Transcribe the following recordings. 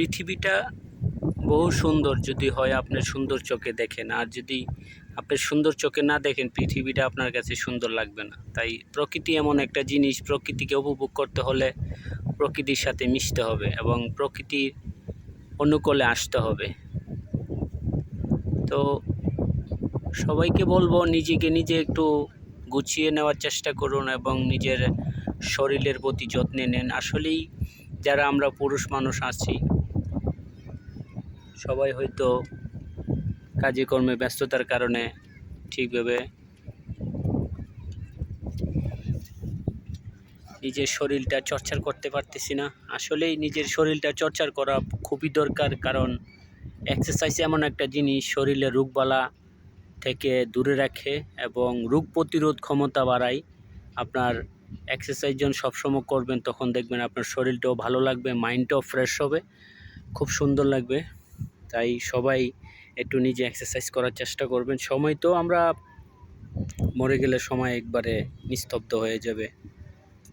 পৃথিবীটা বহু সুন্দর যদি হয় আপনার সুন্দর চোখে দেখেন, আর যদি আপনি সুন্দর চোখে না দেখেন, পৃথিবীটা আপনার কাছে সুন্দর লাগবে না। তাই প্রকৃতি এমন একটা জিনিস, প্রকৃতিকে উপভোগ করতে হলে প্রকৃতির সাথে মিশতে হবে এবং প্রকৃতির অনুকূলে আসতে হবে। তো সবাইকে বলব, নিজেকে নিজে একটু গুছিয়ে নেওয়ার চেষ্টা করুন এবং নিজের শরীরের প্রতি যত্নে নেন। আসলেই যারা আমরা পুরুষ মানুষ আছি সবাই হয়তো কাজে কর্মে ব্যস্ততার কারণে ঠিকভাবে নিজের শরীরটা চর্চা করতে পারতেছি না। আসলেই নিজের শরীরটা চর্চা করা খুবই দরকার, কারণ এক্সারসাইজ এমন একটা জিনিস শরীরে রোগবালা থেকে দূরে রাখে এবং রোগ প্রতিরোধ ক্ষমতা বাড়ায়। আপনার এক্সারসাইজ যখন সবসময় করবেন, তখন দেখবেন আপনার শরীরটাও ভালো লাগবে মাইন্ডটাও ফ্রেশ হবে, খুব সুন্দর লাগবে। তাই সবাই একটু নিজে এক্সারসাইজ করার চেষ্টা করবেন। সময় তো আমরা মরে গেলে সময় একবারে নিস্তব্ধ হয়ে যাবে।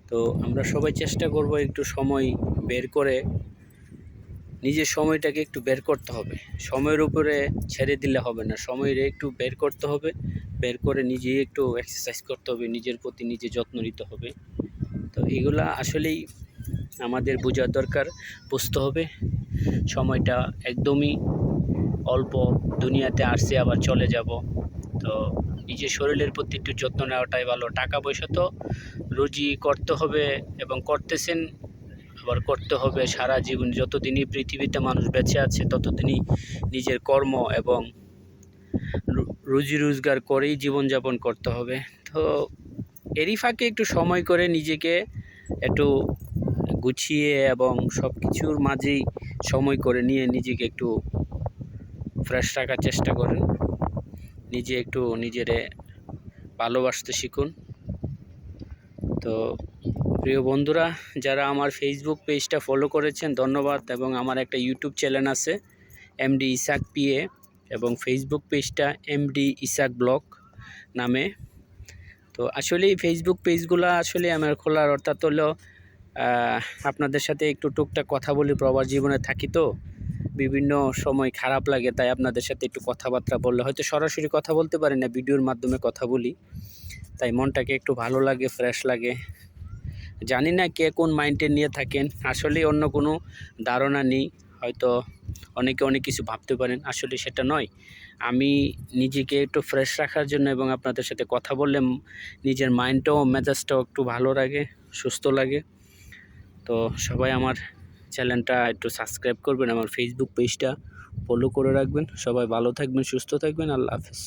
তো আমরা সবাই চেষ্টা করব একটু সময় বের করে নিজের সময়টাকে একটু বের করতে হবে। সময়ের উপরে ছেড়ে দিলে হবে না। সময়ের একটু বের করতে হবে। বের করে নিজেই একটু এক্সারসাইজ করতে হবে। নিজের প্রতি নিজে যত্ন নিতে হবে। তো এগুলা আসলেই আমাদের বোঝার দরকার, বুঝতে হবে। সময়টা একদমই অল্প, দুনিয়াতে আসছে, আবার চলে যাব। তো নিজের শরীরের প্রতি একটু যত্ন নেওয়াটাই ভালো। টাকা পয়সা তো রুজি করতে হবে এবং করতেছেন, আবার করতে হবে সারা জীবন। যতদিনই পৃথিবীতে মানুষ বেঁচে আছে, ততদিনই নিজের কর্ম এবং রুজি রোজগার করেই জীবনযাপন করতে হবে। তো এরই ফাঁকে একটু সময় করে নিজেকে একটু গুছিয়ে এবং সব কিছুর মাঝেই সময় করে নিয়ে নিজেকে একটু ফ্রেশ রাখার চেষ্টা করেন। নিজে একটু নিজেরে ভালোবাসতে শিখুন। তো প্রিয় বন্ধুরা, যারা আমার ফেসবুক পেজটা ফলো করেছেন, ধন্যবাদ। এবং আমার একটা ইউটিউব চ্যানেল আছে এমডি ইসাক পিএ এবং ফেসবুক পেজটা এমডি ইসাক ব্লগ নামে। তো আসলে এই ফেসবুক পেজগুলো আসলে আমার খোলার অর্থাৎ হলো আপনাদের সাথে একটু টুকটাক কথা বলি, প্রবাস জীবনে থাকি তো, বিভিন্ন সময় খারাপ লাগে, তাই আপনাদের সাথে একটু কথাবার্তা বললে, হয়তো সরাসরি কথা বলতে পারি না, ভিডিওর মাধ্যমে কথা বলি, তাই মনটাকে একটু ভালো লাগে ফ্রেশ লাগে। জানি না কে কোন মাইন্ডে নিয়ে থাকেন আসলে অন্য কোনো ধারণা নেই, হয়তো অনেকে অনেক কিছু ভাবতে পারেন, আসলে সেটা নয়। আমি নিজেকে একটু ফ্রেশ রাখার জন্য এবং আপনাদের সাথে কথা বললে, নিজের মাইন্ডটাও মেজাজটাও একটু ভালো লাগে, সুস্থ লাগে। তো সবাই আমার চ্যানেলটা একটু সাবস্ক্রাইব করবেন, আমার ফেসবুক পেজটা ফলো করে রাখবেন। সবাই ভালো থাকবেন, সুস্থ থাকবেন, আল্লাহ হাফেজ।